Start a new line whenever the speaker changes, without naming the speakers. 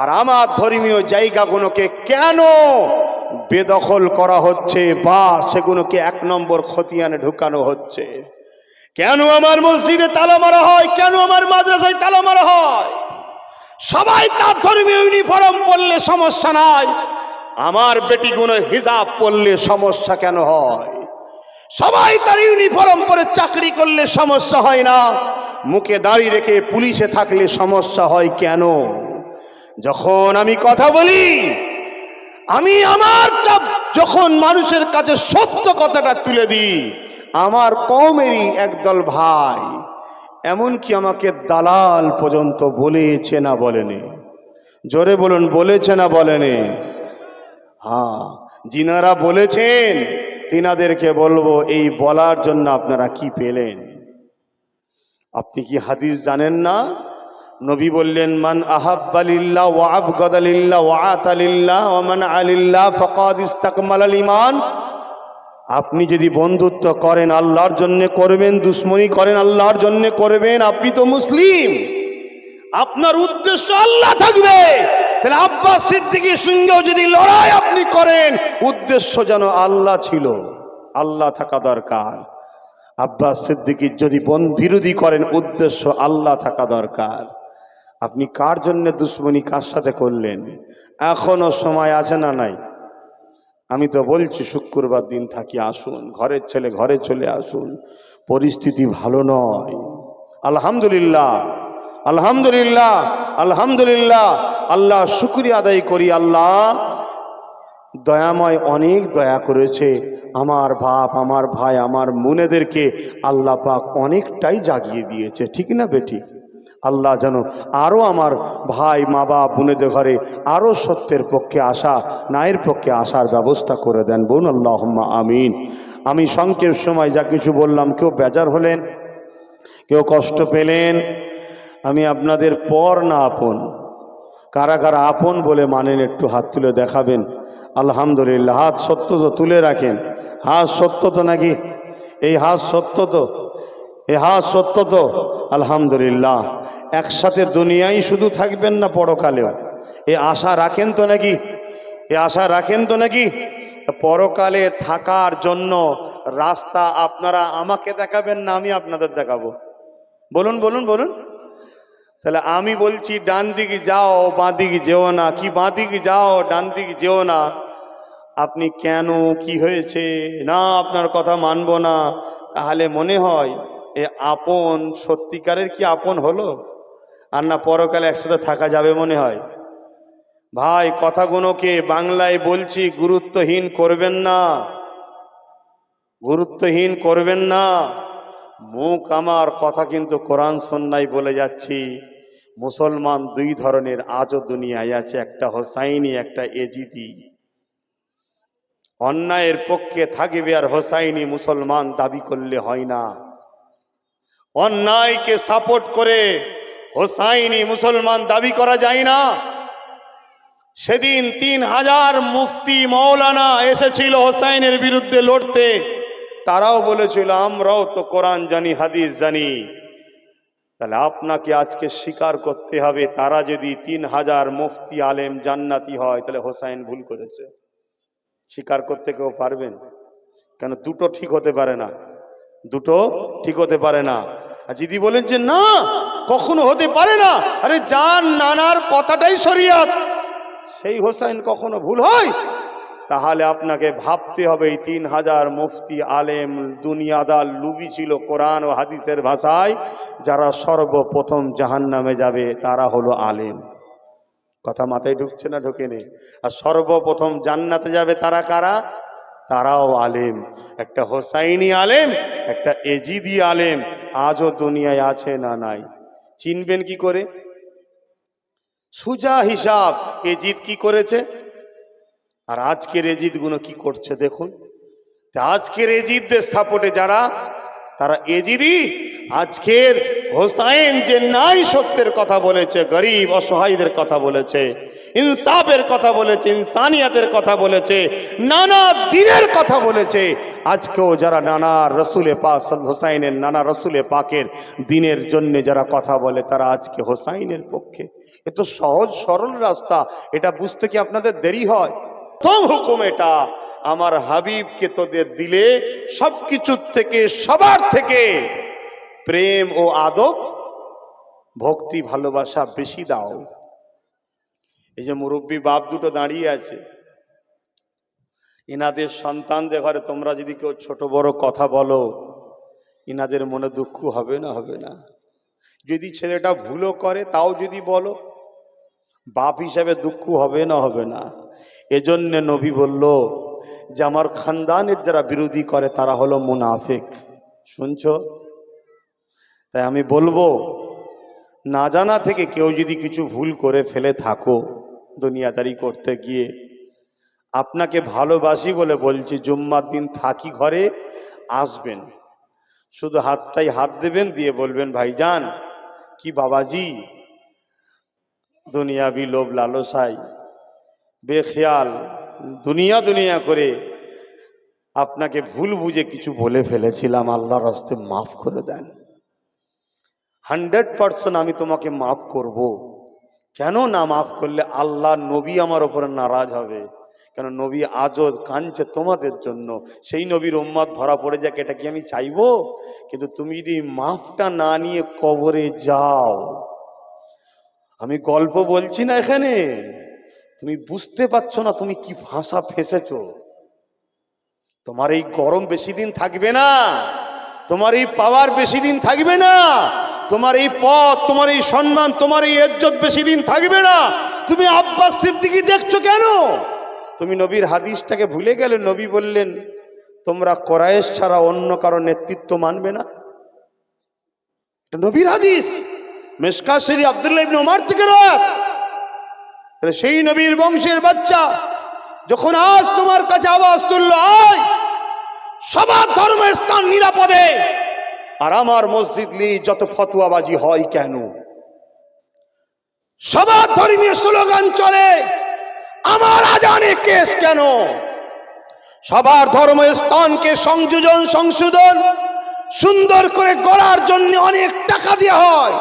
আর আমার ধর্মীয় জায়গাগুলোকে কেন বেদখল করা হচ্ছে বা সেগুলোকে এক নম্বর খতিয়ানে ঢুকানো হচ্ছে? কেন আমার মসজিদে তালা মারা হয়? কেন আমার মাদ্রাসায় তালা মারা হয়? সবাই তার ধর্মীয় ইউনিফর্ম পরলে সমস্যা নাই, আমার বেটিগুলো হিজাব পরলে সমস্যা কেন হয়? সবাই তার ইউনিফর্ম পরে চাকরি করলে সমস্যা হয় না, মুখে দাঁড়িয়ে রেখে পুলিশে থাকলে সমস্যা হয় কেন? যখন আমি কথা বলি, আমি আমারটা যখন মানুষের কাছে সত্য কথাটা তুলে দিই, আমার কমেরই একদল ভাই এমনকি আমাকে দালাল পর্যন্ত বলেছে না বলেনি। জোরে বলুন, বলেছে না বলেনি? হ্যাঁ যিনারা বলেছেন, তিনাদেরকে বলব, এই বলার জন্য আপনারা কি পেলেন? আপনি কি হাদিস জানেন না? নবী বললেন, মান আহাব্বালিল্লাহ ওয়া আফগাদালিল্লাহ ওয়া আতালিল্লাহ ওয়া মান আলিল্লাহ ফাকাদ ইস্তাকমালাল ঈমান। আপনি যদি বন্ধুত্ব করেন আল্লাহর জন্য করবেন, দুশ্মনী করেন আল্লাহর জন্য করবেন, আপনি তো মুসলিম। আপনার উদ্দেশ্য আল্লাহ থাকবে। তাহলে আব্বাস সিদ্দিকীর সঙ্গেও যদি লড়াই আপনি করেন, উদ্দেশ্য যেন আল্লাহ ছিল। আল্লাহ থাকা দরকার। আব্বাস সিদ্দিকীর যদি বন বিরোধী করেন, উদ্দেশ্য আল্লাহ থাকা দরকার। আপনি কার জন্য দুশ্মনী কার সাথে করলেন? এখনও সময় আছে না নাই? আমি তো বলছি, শুক্রবার দিন থাকি, আসুন। ঘরের ছেলে ঘরে চলে আসুন। পরিস্থিতি ভালো নয়। আলহামদুলিল্লাহ আলহামদুলিল্লাহ আলহামদুলিল্লাহ। আল্লাহ শুক্রিয়া আদায় করি, আল্লাহ। দয়াময় অনেক দয়া করেছে। আমার বাপ, আমার ভাই, আমার মুনেদেরকে আল্লাহ পাক অনেকটাই জাগিয়ে দিয়েছে। ঠিক না বেঠিক আল্লাহ যেন আরও আমার ভাই, মা বাপ, বোনেদের ঘরে আরও সত্যের পক্ষে আসা নায়ের পক্ষে আসার ব্যবস্থা করে দেন। বোন আল্লাহ আমিন। আমি সংক্ষেপ সময় যা কিছু বললাম, কেউ বেজার হলেন, কেউ কষ্ট পেলেন, আমি আপনাদের পর না আপন কারা কারা আপন বলে মানেন, একটু হাত তুলে দেখাবেন। আলহামদুলিল্লাহ, হাত সত্য তো তুলে রাখেন। হাত সত্য তো নাকি? এই হাত সত্য তো এই হা সত্য তো? আলহামদুলিল্লাহ। একসাথে দুনিয়ায় শুধু থাকবেন না পরকালেও এ আশা রাখেন তো নাকি? এ আশা রাখেন তো নাকি? পরকালে থাকার জন্য রাস্তা আপনারা আমাকে দেখাবেন না আমি আপনাদের দেখাবো। বলুন বলুন বলুন। তাহলে আমি বলছি, ডান দিকে যাও, বাঁ দিকে যেও না। কি বাঁ দিকে যাও, ডান দিকে যেও না। আপনি কেন? কি হয়েছে? না, আপনার কথা মানবো না। তাহলে মনে হয় এ আপন, সত্যিকারের কি আপন হলো? আর না পরকালে একসাথে থাকা যাবে মনে হয়? ভাই, কথাগুলোকে বাংলায় বলছি, গুরুত্বহীন করবেন না। গুরুত্বহীন করবেন না। মুখ আমার কথা কিন্তু কোরআন সন্ন্যায় বলে যাচ্ছি। মুসলমান দুই ধরনের, আজও দুনিয়ায় আছে, একটা হোসাইনি, একটা এজিদি। অন্যায়ের পক্ষে থাকবে আর হোসাইনি মুসলমান দাবি করলে হয় না। অন্যায়কে সাপোর্ট করে হোসাইনি মুসলমান দাবি করা যায় না। সেদিন তিন হাজার মুফতি মৌলানা এসেছিল হোসাইনের বিরুদ্ধে লড়তে। তারাও বলেছিল, আমরাও তো কোরআন জানি, হাদিস জানি। তাহলে আপনাকে আজকে স্বীকার করতে হবে, তারা যদি তিন হাজার মুফতি আলেম জান্নাতি হয়, তাহলে হোসাইন ভুল করেছে। স্বীকার করতে কেউ পারবেন? কেন দুটো ঠিক হতে পারে না? দুটো ঠিক হতে পারে না। আর যদি বলেন যে না, কখনো হতে পারে না, আরে যার নানার কথাটাই শরিয়াত, সেই হোসাইন কখনো ভুল হয়? তাহলে আপনাকে ভাবতে হবে এই তিন হাজার মুফতি আলেম, দুনিয়াদার লুবি ছিল কোরআন ও হাদিসের ভাষায়, যারা সর্বপ্রথম জাহান নামে যাবে, তারা হলো আলেম। কথা মাথায় ঢুকছে না, ঢোকেনি? আর সর্বপ্রথম জান্নাতে যাবে তারা কারা? তারাও আলেম। একটা হোসাইনি আলেম, একটা এজিদি আলেম। আজও দুনিয়ায় আছে না নাই। চিনবেন কি করে? সুজা হিসাব এজিদ কি করেছে? আর আজকের এজিদগুলো কি করছে দেখুন। আজকের এজিদদের সাপোর্টে যারা, তারা এজিদি। আজকের হোসাইন যে নাই সত্যের কথা বলেছে, গরিব অসহায়দের কথা বলেছে ইনসাফের কথা বলেছে, ইনসানিয়াতের কথা বলেছে, নানা দিনের কথা বলেছে। আজকেও যারা নানা রসুলে পাক হোসাইনের, নানা রসুলে পাকের দিনের জন্য যারা কথা বলে, তারা আজকে হোসাইনের পক্ষে। এ তো সহজ, সরল রাস্তা। এটা বুঝতে কি আপনাদের দেরি হয়? প্রথম হুকুম এটা, আমার হাবিবকে তোদের দিলে সবকিছুর থেকে, সবার থেকে প্রেম ও আদব, ভক্তি, ভালোবাসা বেশি দাও। এই যে মুরব্বী বাপ দুটো দাঁড়িয়ে আছে। ইনাদের সন্তানদের ঘরে তোমরা যদি কেউ ছোট বড় কথা বলো, ইনাদের মনে দুঃখ হবে না হবে না। যদি ছেলেটা ভুলও করে, তাও যদি বলো, বাপ হিসাবে দুঃখ হবে না হবে না। এজন্য নবী বলল, যে আমার খানদানের যারা বিরোধী করে, তারা হলো মুনাফেক। শুনছো? তাই আমি বলব, না জানা থেকে কেউ যদি কিছু ভুল করে ফেলে থাকো দুনিয়াদারি করতে গিয়ে। আপনাকে ভালোবাসি বলে বলছি, জুম্মার দিন থাকি ঘরে, আসবেন। শুধু হাতটাই হাত দেবেন, দিয়ে বলবেন, ভাইজান, কি বাবাজি? দুনিয়াবি লোভ লালসাই। বেখেয়াল, দুনিয়া দুনিয়া করে আপনাকে ভুল বুঝে কিছু বলে ফেলেছিলাম, আল্লাহর হস্তে মাফ করে দেন। হান্ড্রেড পার্সেন্ট আমি তোমাকে মাফ করব। কেন না মাফ করলে আল্লাহ নবী আমার ওপরে নারাজ হবে? কেন নবী আজও কাঁদছে তোমাদের জন্য? সেই নবীর উম্মাদ ধরা পড়ে যাক, এটা কি আমি চাইব? কিন্তু তুমি যদি মাফটা না নিয়ে কবরে যাও, আমি গল্প বলছি না এখানে। তুমি বুঝতে পারছ না তুমি কি ভাষা ফেসেছো? তোমার এই গরম বেশি দিন থাকবে না। তোমার এই পাওয়ার বেশি দিন থাকবে না। তোমার এই পথ, তোমার এই সম্মান, তোমার এই ইজ্জত বেশি দিন থাকবে না। তুমি আব্বাস সিদ্দিকি দেখছ কেন? তুমি নবীর হাদিসটাকে ভুলে গেলে নবী বললেন, তোমরা কোরায়েশ ছাড়া অন্য কারও নেতৃত্ব মানবে না? নবীর হাদিস। মেসকা শরী আব্দুল্লাহ ইবনে ওমর থেকে রাত সেই নবীর বংশের বাচ্চা যখন আজ তোমার কাছে আওয়াজ তুললো, আয়, সবার ধর্ম স্থান নিরাপদে। আর আমার মসজিদ নিয়ে যত ফতুয়াবাজি হয় কেন? সবার ধর্মীয় স্লোগান চলে, আমার আজানে কেস কেন? সবার ধর্ম স্থানকে সংযোজন, সংশোধন, সুন্দর করে গড়ার জন্য অনেক টাকা দেওয়া হয়।